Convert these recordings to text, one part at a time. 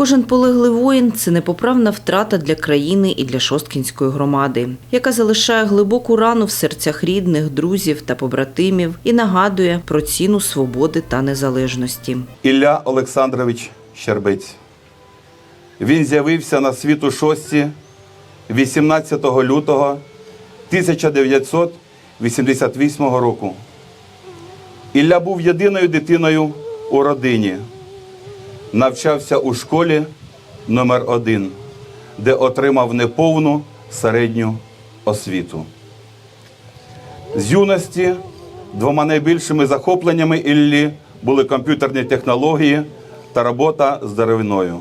Кожен полеглий воїн це непоправна втрата для країни і для Шосткінської громади, яка залишає глибоку рану в серцях рідних, друзів та побратимів і нагадує про ціну свободи та незалежності. Ілля Олександрович Щербець. Він з'явився на світ у шості 18 лютого 1988 року. Ілля був єдиною дитиною у родині. Навчався у школі номер 1 де отримав неповну середню освіту. З юності двома найбільшими захопленнями Іллі були комп'ютерні технології та робота з деревиною.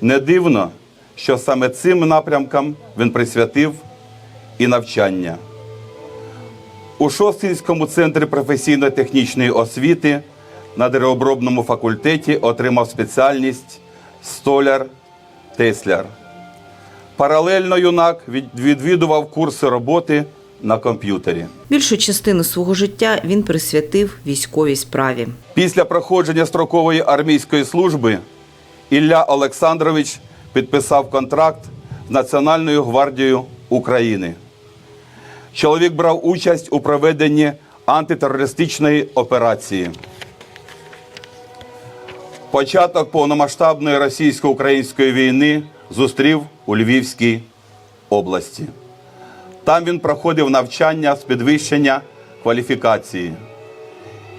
Не дивно, що саме цим напрямкам він присвятив і навчання. У Шостинському центрі професійно-технічної освіти на деревообробному факультеті отримав спеціальність столяр-тесляр. Паралельно юнак відвідував курси роботи на комп'ютері. Більшу частину свого життя він присвятив військовій справі. Після проходження строкової армійської служби Ілля Олександрович підписав контракт з Національною гвардією України. Чоловік брав участь у проведенні антитерористичної операції. Початок повномасштабної російсько-української війни зустрів у Львівській області. Там він проходив навчання з підвищення кваліфікації.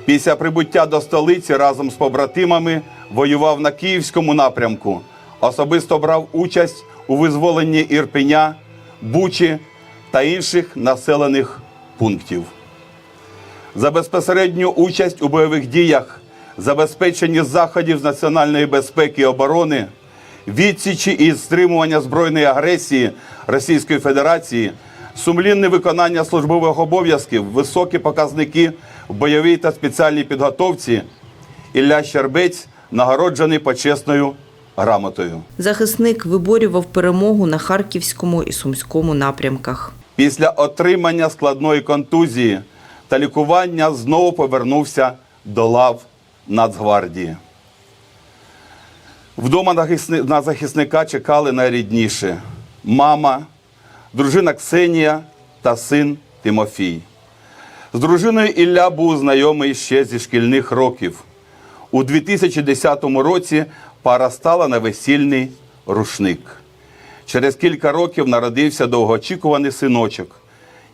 Після прибуття до столиці разом з побратимами воював на Київському напрямку, особисто брав участь у визволенні Ірпеня, Бучі та інших населених пунктів. За безпосередню участь у бойових діях, забезпеченні заходів з національної безпеки і оборони, відсічі і стримування збройної агресії Російської Федерації, сумлінне виконання службових обов'язків, високі показники в бойовій та спеціальній підготовці, Ілля Щербець нагороджений почесною грамотою. Захисник виборював перемогу на Харківському і Сумському напрямках. Після отримання складної контузії та лікування знову повернувся до лав Нацгвардії. Вдома на захисника чекали найрідніші мама, дружина Ксенія та син Тимофій. З дружиною Ілля був знайомий ще зі шкільних років. У 2010 році пара стала на весільний рушник. Через кілька років народився довгоочікуваний синочок,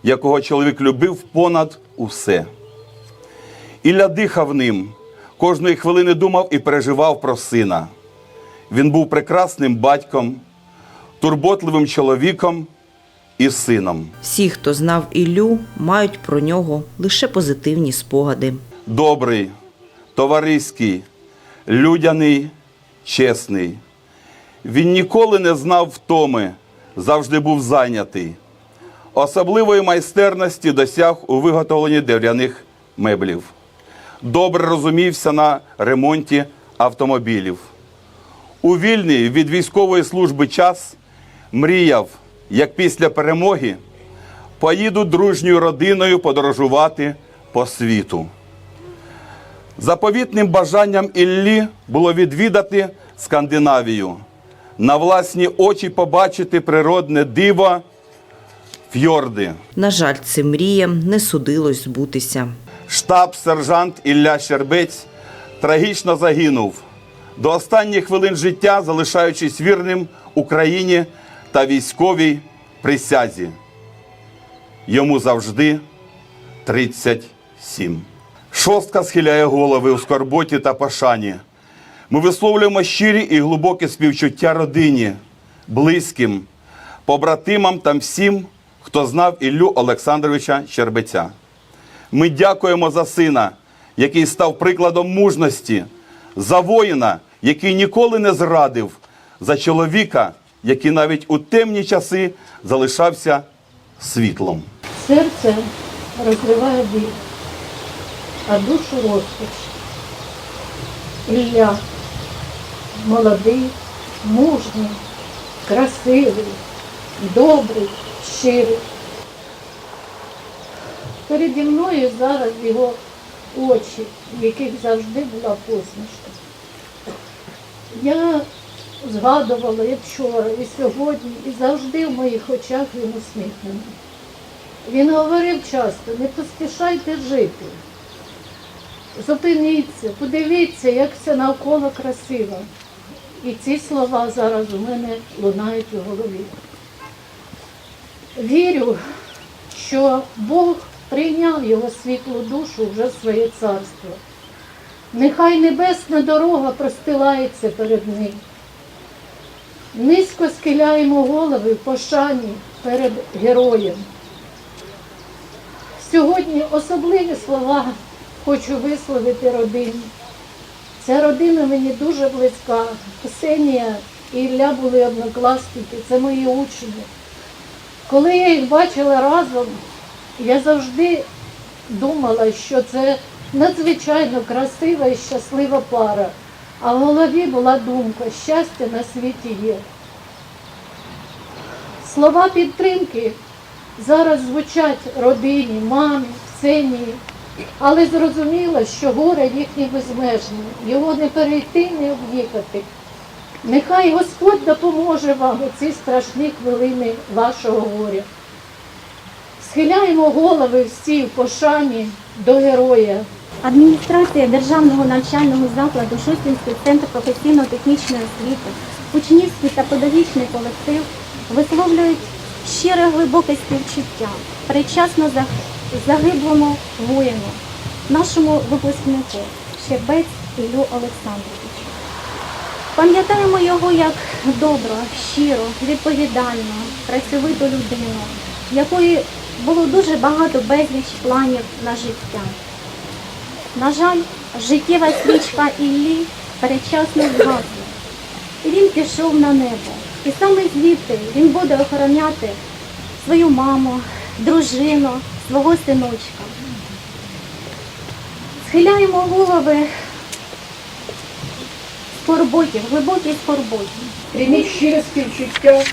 якого чоловік любив понад усе. Ілля дихав ним, кожної хвилини думав і переживав про сина. Він був прекрасним батьком, турботливим чоловіком і сином. Всі, хто знав Іллю, мають про нього лише позитивні спогади. добрий, товариський, людяний, чесний. Він ніколи не знав втоми, завжди був зайнятий. Особливої майстерності досяг у виготовленні дерев'яних меблів. Добре розумівся на ремонті автомобілів. У вільний від військової служби час мріяв, як після перемоги поїду дружньою родиною подорожувати по світу. Заповітним бажанням Іллі було відвідати Скандинавію, на власні очі побачити природне диво фьорди. На жаль, цим мріям не судилось збутися. Штаб-сержант Ілля Щербець трагічно загинув до останніх хвилин життя, залишаючись вірним Україні та військовій присязі. Йому завжди 37. Шостка схиляє голови у скорботі та пошані. Ми висловлюємо щирі і глибокі співчуття родині, близьким, побратимам та всім, хто знав Іллю Олександровича Щербеця. Ми дякуємо за сина, який став прикладом мужності, за воїна, який ніколи не зрадив, за чоловіка, який навіть у темні часи залишався світлом. Серце розриває біль, а душу розпач. Ілля молодий, мужній, красивий, добрий, щирий. Переді мною зараз його очі, в яких завжди була посмішка. Я згадувала і вчора, і сьогодні, і завжди в моїх очах він усміхнений. Він говорив часто, не поспішайте жити. Зупиніться, подивіться, як все навколо красиво. І ці слова зараз у мене лунають у голові. Вірю, що Бог прийняв його світлу душу вже в своє царство. Нехай небесна дорога простилається перед ним. Низько схиляємо голови в пошані перед героєм. Сьогодні особливі слова хочу висловити родині. Ця родина мені дуже близька. Ксенія і Ілля були однокласники, це мої учні. Коли я їх бачила разом, я завжди думала, що це надзвичайно красива і щаслива пара. А в голові була думка, щастя на світі є. Слова підтримки зараз звучать родині, мамі, Ксенії, але зрозуміло, що горе їхнє безмежне, його не перейти, не об'їхати. Нехай Господь допоможе вам у ці страшні хвилини вашого горя. Схиляємо голови всі в пошані до героя. Адміністрація Державного навчального закладу Шостинський центр професійно-технічної освіти, учнівський та педагогічний колектив висловлюють щире глибоке співчуття причасно загиблому воїну, нашому випускнику Щербець Іллю Олександровичу. Пам'ятаємо його як добру, щиру, відповідальну, працьовиту людину, якої було дуже багато безліч планів на життя. На жаль, життєва свічка Іллі передчасно згасла. І він пішов на небо. І саме звідти він буде охороняти свою маму, дружину, свого синочка. Схиляємо голови в скорботі, в глибокій скорботі. Прийміть щире співчуття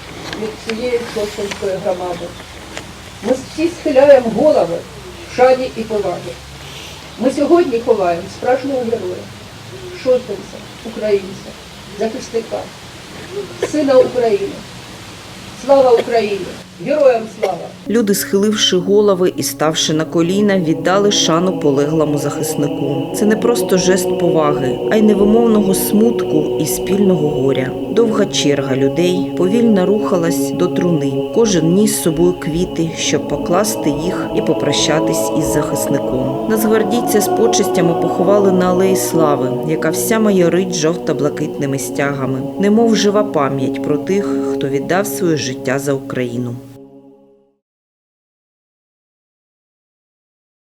від цієї Шостинської громади. Ми всі схиляємо голови в шані і поваги. Ми сьогодні ховаємо справжнього героя, шостинця, українця, захисника, сина України. Слава Україні! Героям слава! Люди, схиливши голови і ставши на коліна, віддали шану полеглому захиснику. Це не просто жест поваги, а й невимовного смутку і спільного горя. Довга черга людей повільно рухалась до труни. Кожен ніс з собою квіти, щоб покласти їх і попрощатись із захисником. Нацгвардійця з почестями поховали на алеї слави, яка вся майорить жовто-блакитними стягами, немов жива пам'ять про тих, хто віддав своє життя за Україну.